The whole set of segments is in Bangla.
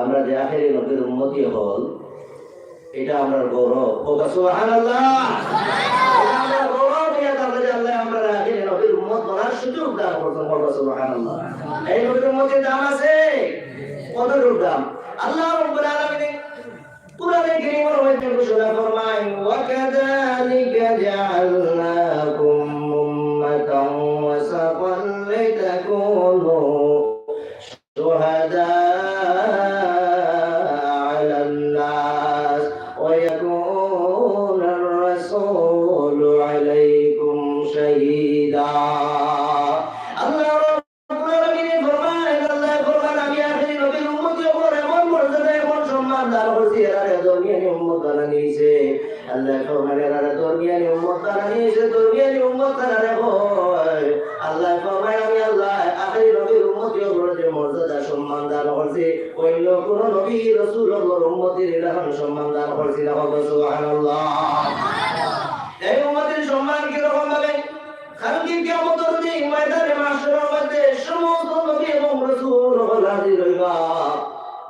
আমরা যে আখেরি নবীর উন্মতি হল, এটা আমরা গৌরব। ও যে আল্লাহ সুযোগ দান সুবহানাল্লাহ। এই নবীর উম্মতের দাম আছে? কতটুকু দাম? আল্লাহ রাব্বুল আলামিন কোরআনে কারীমের মধ্যে ঘোষণা ফরমায় ওয়া কাযালিকা জাআলনাকুম আল্লাহ দান করছি। অন্য কোন নবী, রাসূল এই উম্মতের সম্মান কি রকম ভাবে কালকে সমস্ত নবী এবং রাসূল হাজির হইবা।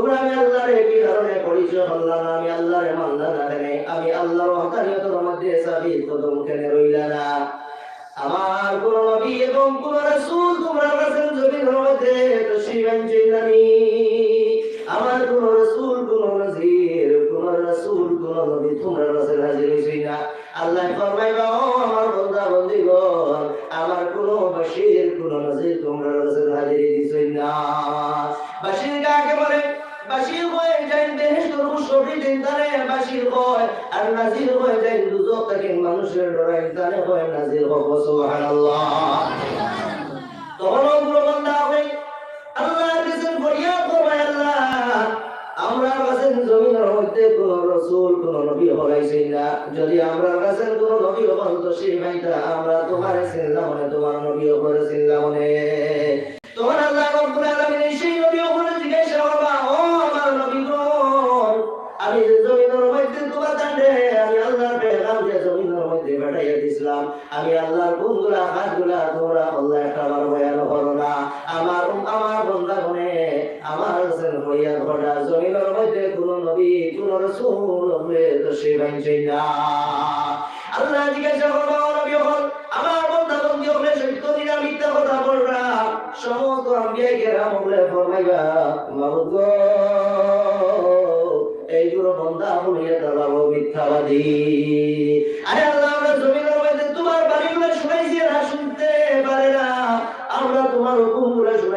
তোমরা আমি আল্লাহরে কি কারণে পরিচয় আমি আল্লাহরে মানলা না আমি আল্লাহর মধ্যে রইলা না। আমার কোন নবী এবং কোন রাসূল তোমরা কাছে জমিনের মধ্যে তশরিফ আনছিলেন আমার কোন রাসূল, কোন নজির, কোন রাসূল, কোন নবী তোমরা কাছে হাজির হইছই না। আল্লাহ বাশীর হয়, আর নাজির হয়ে যাইন দুজক থেকে মানুষের ডরাই তারে হয় নাজির হব, সুবহানাল্লাহ। তখন ওগুলো বান্দা হবে, আল্লাহর কাছে ফরিয়াদ করবে আল্লাহ। আমরা কাছে জমিনের মধ্যে কোন রসুল, কোন নবী হলাইছি না। যদি আমরা কাছে কোন নবী হন তো সেই ভাইটা আমরা তোমার মনে তোমার নবী করে মনে তোমার আল্লাহ রব্বুল আলামিন সেই নবী পাঠাইয়া দিছিলাম। আমি আল্লাহর গুণগুলা হাতগুলা তোমরা আল্লাহ একটা আমার বয়ান করো না। আমার আমার বন্ধা গুনে আমার হইয়া ঘটা জমিনের মধ্যে কোন নবী, কোন রসুল সে ভাইছে না। আল্লাহ জিজ্ঞাসা করব নবী হল আমার বন্ধা বন্ধি হলে সত্য দিনা মিথ্যা কথা বলরা সমস্ত আম্বিয়া কেরাম হলে ফরমাইবা, মাবুদ গো, এইগুলো বন্ধা বলিয়া দাঁড়াবো মিথ্যাবাদী। আরে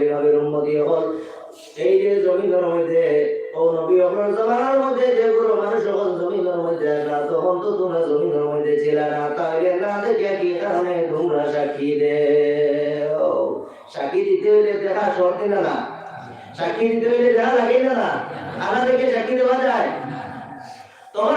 নবীর উম্মতি হল এই যে জমিনের মধ্যে, ও নবী আপনার জমানার মধ্যে যেগুলো মানুষ যখন জমিনের সাক্ষী দিতে হইলে দেখা শর্ত না না? সাক্ষী দিতে হইলে দেখা লাগে না না? আনা সাক্ষী দেওয়া যায়? তখন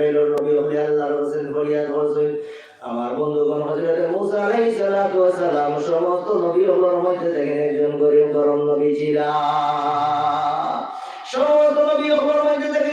ইসরায়েলের নবী হলে আল্লাহর হোসেন ফরিয়াদ আমার বন্ধুগণ, হযরত মুসা আলাইহিস সালাতু সমস্ত নবী হলোর মধ্যে থেকে একজন গরিব গরম নবী ছিলেন। সমস্ত নবী হলোর মধ্যে থেকে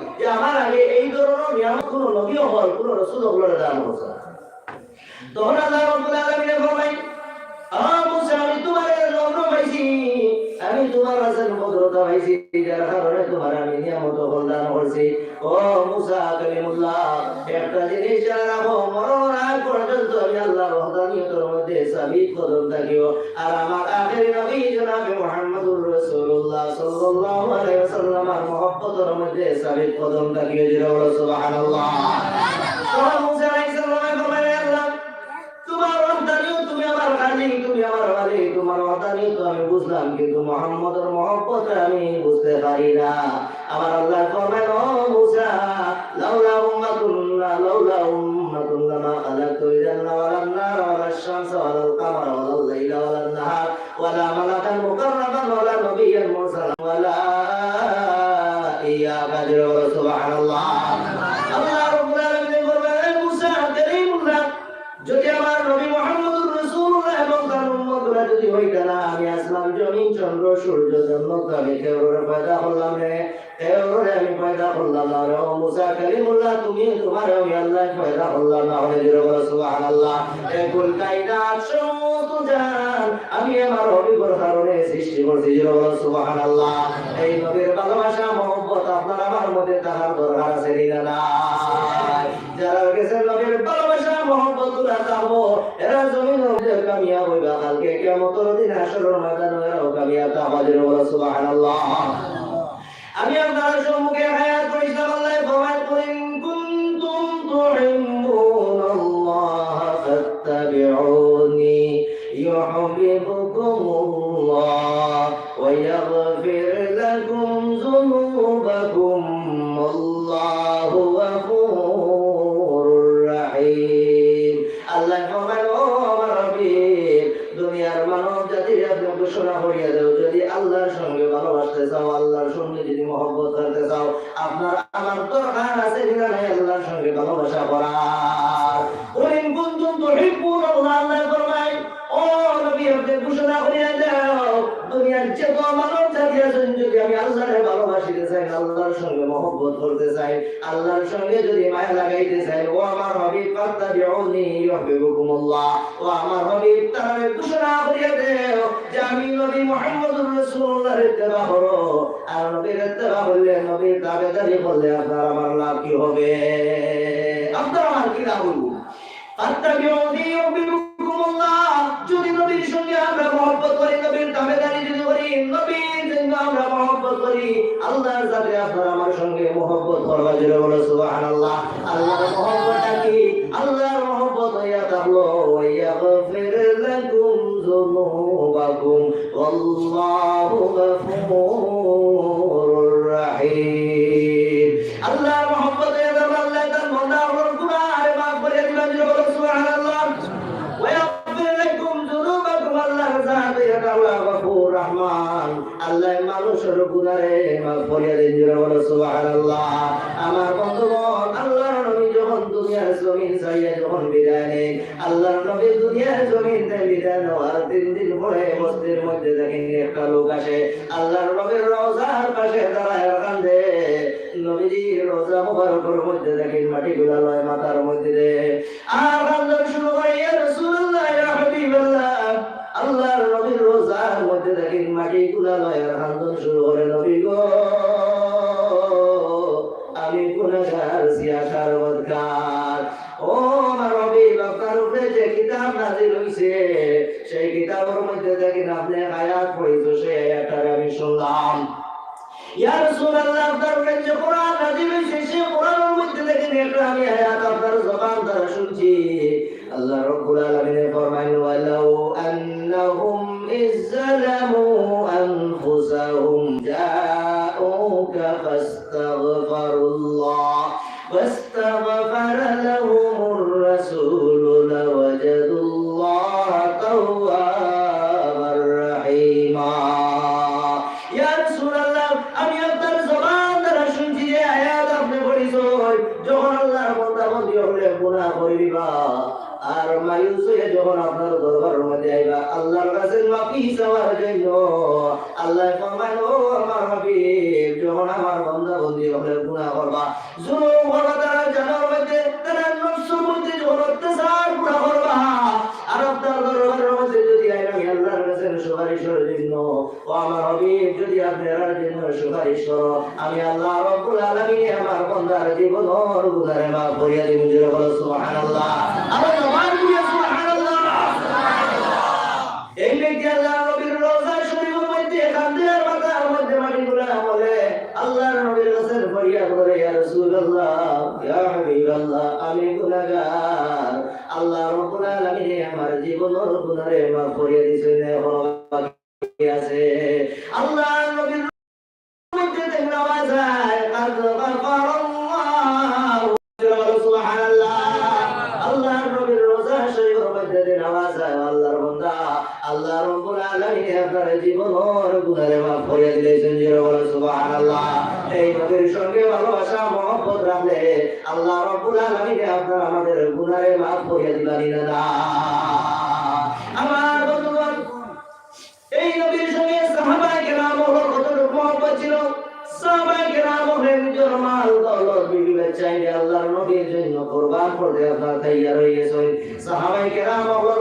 আমার আগে এই ধরনের নিয়ামত কোন নবী হল কোন রসুল হল না। তখন আল্লাহ রব্বুল আলামিন ফরমাই আ মুসা, আমি তোমার লগ্ন পাইছি আমি তোমার কাছে ভদ্রতা পাইছি যার কারণে তোমার আমি নিয়ামত দান করছি। ও মুসা কালিমুল্লাহ একটা জিনিস জানা রাখো মরণ আগ পর্যন্ত আমি আল্লাহর ওহদানিয়তের মধ্যে সাবিত কদম থাকিও। আর আমার আখেরি নবী জনাবে মুহাম্মদুর রাসূলুল্লাহ সাল্লাল্লাহু আলাইহি ওয়াসাল্লাম আর মহব্বতের মধ্যে সাবিত কদম থাকিও জিরা সুবহানাল্লাহ। আমি তো আমি বুঝলাম, কিন্তু মোহাম্মদের মহব্বত আমি বুঝতে পারি না। আমার আল্লাহ কমেন ও মুসা, লাউলা উম্মাতুল্লাহ লাউলা উম্মাতুল্লাহ মা খালাকতু ইল্লা ওয়ালান নার ওয়ালাশ শামস ওয়ালাল কামার ওয়ালাল লাইলা ওয়ালান নাহার ওয়ালা মালাকাল মুকাররাবান ওয়ালা নবিয়্যান মুরসালান ওয়ালা সূর্য জন্ম আমি কেউরে পয়দা করলাম রে কেউরে আমি পয়দা করলাম না রে। মুসা কালিমুল্লাহ, তুমি তোমার আল্লাহ পয়দা করলাম না। হলে জিরো বলো, সুবহানাল্লাহ। এ কুল আমি আমার অভিজ্ঞতার কারণে সৃষ্টি করছি, জিরো বলো, সুবহানাল্লাহ। এই নবীর ভালোবাসা, মহব্বত আপনার আমার মধ্যে তাহার দরকার আছে যারা গেছে নবীর ভালোবাসা মহব্বত এরা জমিন কামিয়াব হইবা। কালকে কিয়ামতের দিন হাসরের ময়দানে এরাও কামিয়াব তাবাদের বলা, সুবহানাল্লাহ। আমি আপনার সম্মুখে হায়াত করেছিলাম আল্লাহ ফরমান করেন কুনতুম তুহিব্বুনাল্লাহ ফাত্তাবিউনি ইউহিব্বুকুমুল্লাহ ওয়া ঘোষণা করিয়া দেও। যদি আল্লাহর সঙ্গে ভালোবাসতে চাও, আল্লাহর সঙ্গে যদি মহব্বত করতে চাও, আপনার আমার দরকার আছে আল্লাহর সঙ্গে ভালোবাসা আল্লাহ ও নবী ঘোষণা করিয়া দাও, দুনিয়ার যত মানব জাতি যদি আমি আল্লাহরে ভালোবাসিতে চাই, আল্লাহর সঙ্গে মহব্বত করতে চাই, আল্লাহর সঙ্গে যদি মায়া লাগাইতে চাই, ও আমার হাবিব ফাত্তাবিউনি ইউহিব্বুকুমুল্লাহ রাসূলুল্লাহর আমার যদি নবীর সঙ্গে আমরা মহব্বত করি, নবীর তাবেদারি যদি করি, নবীর জন্য আমরা মহব্বত করি, আল্লাহর সাথে আপনার আমার সঙ্গে মহব্বত করবা জুড়ে বলো, সুবহানাল্লাহ। আল্লাহর মহব্বতটা কি? আল্লাহর মহব্বত হইয়া থাকল, ওয়াইয়াগফির লাকুম যুনুবাকুম। ওয়াল্লাহু গফুরুর রাহিম আল্লাহর মহব্বত হইয়া থাকলো আল্লাহ তার বান্দা হলো গুনাহ মাফ করে দিবেন জুড়ে বলো সুবহানাল্লাহ ويغفر لكم ذنوبكم الله জাহাতে আল্লাহ গফুর রহমান আল্লাহ মানুষের গুনারে মাফ করিয়া দেন জোরে বলো সুবহানাল্লাহ আমার বন্ধুগণ আল্লাহর নবী যখন মাটি গুলা লয় মাথার মধ্যে দে। আর শুরু রোজার মধ্যে দেখেন মাটি গুলা লয় শুরু করে নবী গো। গুনাহগার সিয়াকার ও আমার নবী আপনার উপরে যে কিতাব নাজিল হইছে, সেই কিতাবের মধ্যে দেখেন আপনি আয়াত পড়িছো সেই আয়াতটা আমি শুনলাম। ইয়া রাসূলুল্লাহ, আপনার উপরে যে কোরআন নাযিল হইছে সেই কোরআনের মধ্যে দেখেন একটা আমি আয়াত আপনার জবান দ্বারা শুনছি। আল্লাহ রব্বুল আলামিন ফরমান ওয়ালাউ আন্নাহুম ইজ্জালামু আনফুসাহুম জাউকা ফাস্তাগফিরুল্লাহ। واستغفر لهم الرسول لوجدوا الله توابا رحيما يا رسول الله আমি আপনার জবান দ্বারা শুনছি যে আয়াত আপনি পড়িছেন যখন আল্লাহর বান্দা বান্দি হলে গুনাহ করিবা আর মায়ুস হয়ে যখন আপনার দরবারের মধ্যে আইবা, আল্লাহর কাছে মাফি চাওয়ার জন্য আল্লাহ ফরমায় ও আমার হাবিব, যখন আমার বান্দা বন্দি হলে গুনাহ করবা, জুলুম করবা তারা জানার মধ্যে তারা নফসের মধ্যে যখন অত্যাচার সুপারিশের জন্য ও আমার হাবিব যদি আপনার জন্য সুপারিশ করো, আমি আল্লাহ রব্বুল আলামিন আমার বান্দার জীবন ওর গুনারে মাফ করিয়া দিমু জোরে বলো আল্লাহ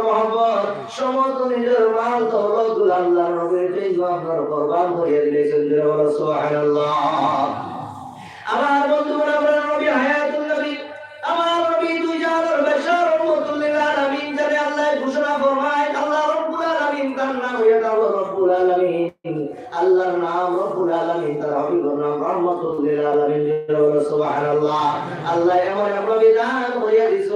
মহব্বত সমস্ত নিজের মাল দৌলত আল্লাহর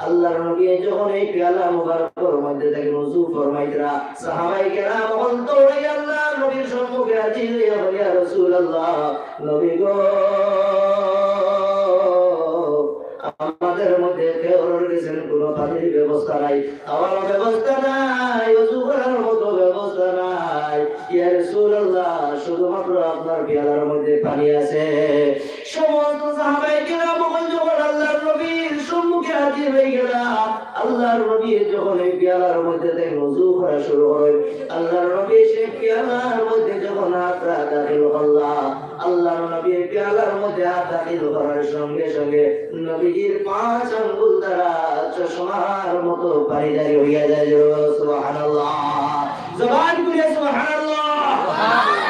আল্লাহর নবী যখন এই পেয়ালা মুবারকের মধ্যে থেকে ওযু ফরমাইতরা সাহাবাই কেরাম অন্তরে আল্লাহ নবীর সম্মুখে হাজির হইয়া রাসূলুল্লাহ, নবী গো আমাদের মধ্যে রয়েছেন, কোনো পানির ব্যবস্থা নাই। খাওয়ার ব্যবস্থা নাই ওযু করার মতো ব্যবস্থা নাই। ইয়া রাসূলুল্লাহ, শুধুমাত্র আপনার পেয়ালার মধ্যে পানি আছে। সমস্ত সাহাবায়ে কেরাম যখন আল্লাহর নবীর সম্মুখে হাজির হয়ে গেল আল্লাহর নবী যখন এই পেয়ালার মধ্যে থেকে ওযু করা শুরু করে আল্লাহর নবী সেই পেয়ালার মধ্যে যখন হাত দাখিল করলা আল্লাহর নবীর পেয়ালার মধ্যে হাত দাখিল করার সঙ্গে সঙ্গে নবীজির পাঁচ আঙ্গুল দ্বারা চশমার মতো পানি জারি হইয়া যায়। সুবহানাল্লাহ। জবান করে সুবহানাল্লাহ।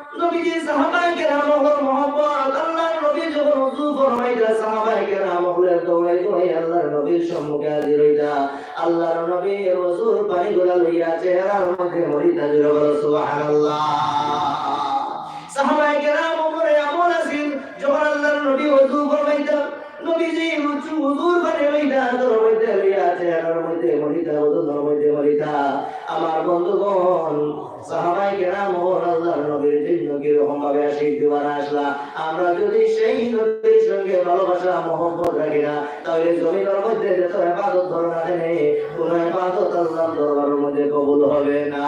নবীজি সাহাবায়ে কেরাম হল মহব্বত। আল্লাহর নবী যখন ওযু ফরমাইলা, সাহাবায়ে কেরাম হলের দৌড়াই দৌড়াই আল্লাহর নবীর সম্মুখে হাজির হইলা। আল্লাহর নবীর ওযুর পানিগুলা লইয়া চেহারার মধ্যে মরিতা দিল বলো, সুবহানাল্লাহ। সাহাবায়ে কেরাম ওমরে আমল আছেন যখন আল্লাহর নবী ওযু ফরমাইতা নবীজি মধ্যে মরিতা ও আল্লাহর নবীর জন্য কি রকম ভাবে আশীর্বাদ দিবার আসলা। আমরা যদি সেই নবীর সঙ্গে ভালোবাসা, মহব্বত রাখি না, তাহলে জমিনের মধ্যে যত ইবাদত ধরে না কেনে কোন ইবাদত আল্লাহর দরবারের মধ্যে কবুল হবে না।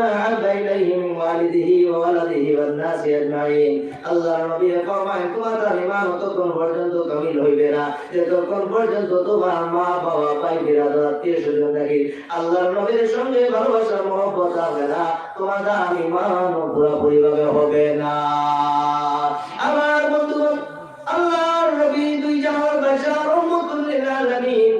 حتى أكون أحب إليه من والده وولده والناس أجمعين আল্লাহর নবী ফরমায় তোমার ইমান ততক্ষণ পর্যন্ত কামিল হইবে না যতক্ষণ পর্যন্ত তোমার মা বাবা ভাই বিরাদর আত্মীয় স্বজন থাকি আল্লাহর নবীর সঙ্গে ভালোবাসা মহব্বত হবে না তোমার দাম ইমান পুরোপুরি ভাবে হবে না আমার বন্ধুগণ আল্লাহর নবী দুই জাহান বাদশা রহমতুল লিল আলামিন এমন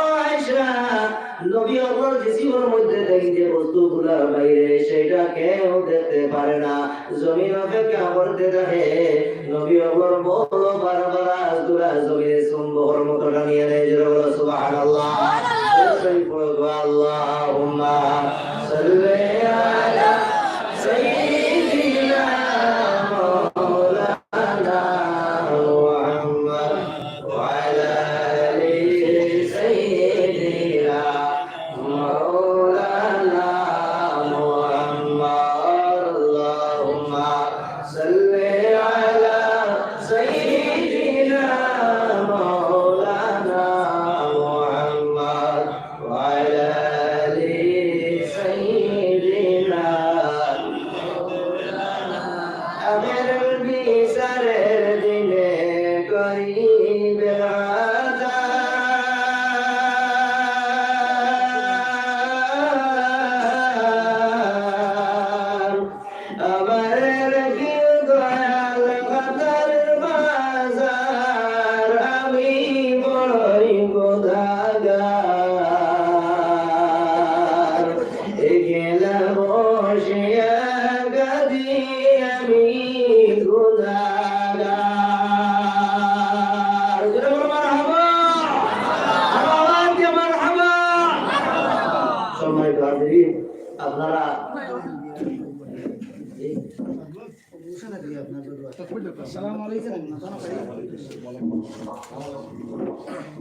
নবী আমার জীবনের মধ্যে দেখি যে বস্তুগুলোর বাইরে সেটা কেউ দেখতে পারে না। জমিন অপেক্ষা করতে থাকে। নবী আমার বড় বারবার আজগুলা জমিনে সুম্বহর মতো টানিয়ে নেয়। জোরে বলো সুবহানাল্লাহ। সেই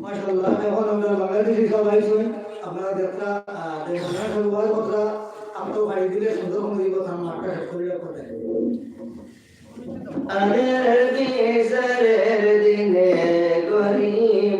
মাশাআল্লাহ এখন আমরা বাংলাদেশি সবাই শুন আপনারা দেখরা দেখরা সবাই কথা আমরা বাড়ি দিলে সুন্দর করে দিনে গরিবের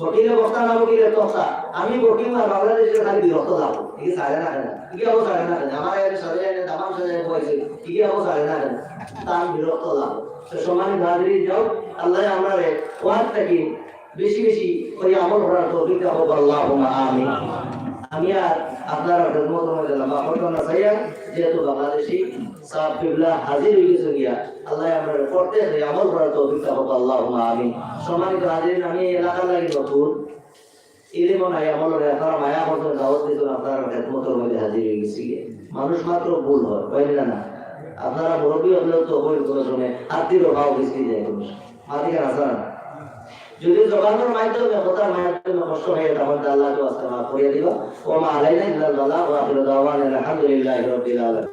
বকিলে বক্তা না বকিলে তক্তা। আমি বকিল না বাংলাদেশে খালি বিরক্ত যাব ঠিক সাড়ে না কেন? কি হব সাড়ে না কেন? আমার এখানে সাড়ে না দামাম সাড়ে যায় কি হব সাড়ে না কেন? তা আমি বিরক্ত যাব তো সমান হাজিরি যাও। আল্লাহ আমরা ওয়ার থাকি বেশি বেশি ওই আমল করার তৌফিক আমিন। আমি আর আপনারা খেদমত করতে না চাইয়া যেহেতু বাংলাদেশি হাজির হয়ে গেছে গিয়া, আল্লাহ আমরা করতে আমল করার তৌফিক আমিন। সম্মানিত আমি এলাকা লাগি নতুন। ইলিম নাই আমল আপনারা মায়া মতো দাওয়াত দিতেন আপনারা খেদমতের মধ্যে হাজির হয়ে গেছি মানুষ মাত্র ভুল হয় বুঝলেন না আপনারা মুরব্বী হলেও তো করে শুনে হাতির অভাব বেশি যায় মানুষ মাতিকে আসা না যদি জবানের মাধ্যমে কথার মাধ্যমে কষ্ট হয়ে তখন আল্লাহ তো আসতে মাফ করিয়ে দিল ও মা আলাইনা ইল্লাল আল্লাহ ওয়া আখিরু দাওয়ানা আলহামদুলিল্লাহি রাব্বিল আলামিন।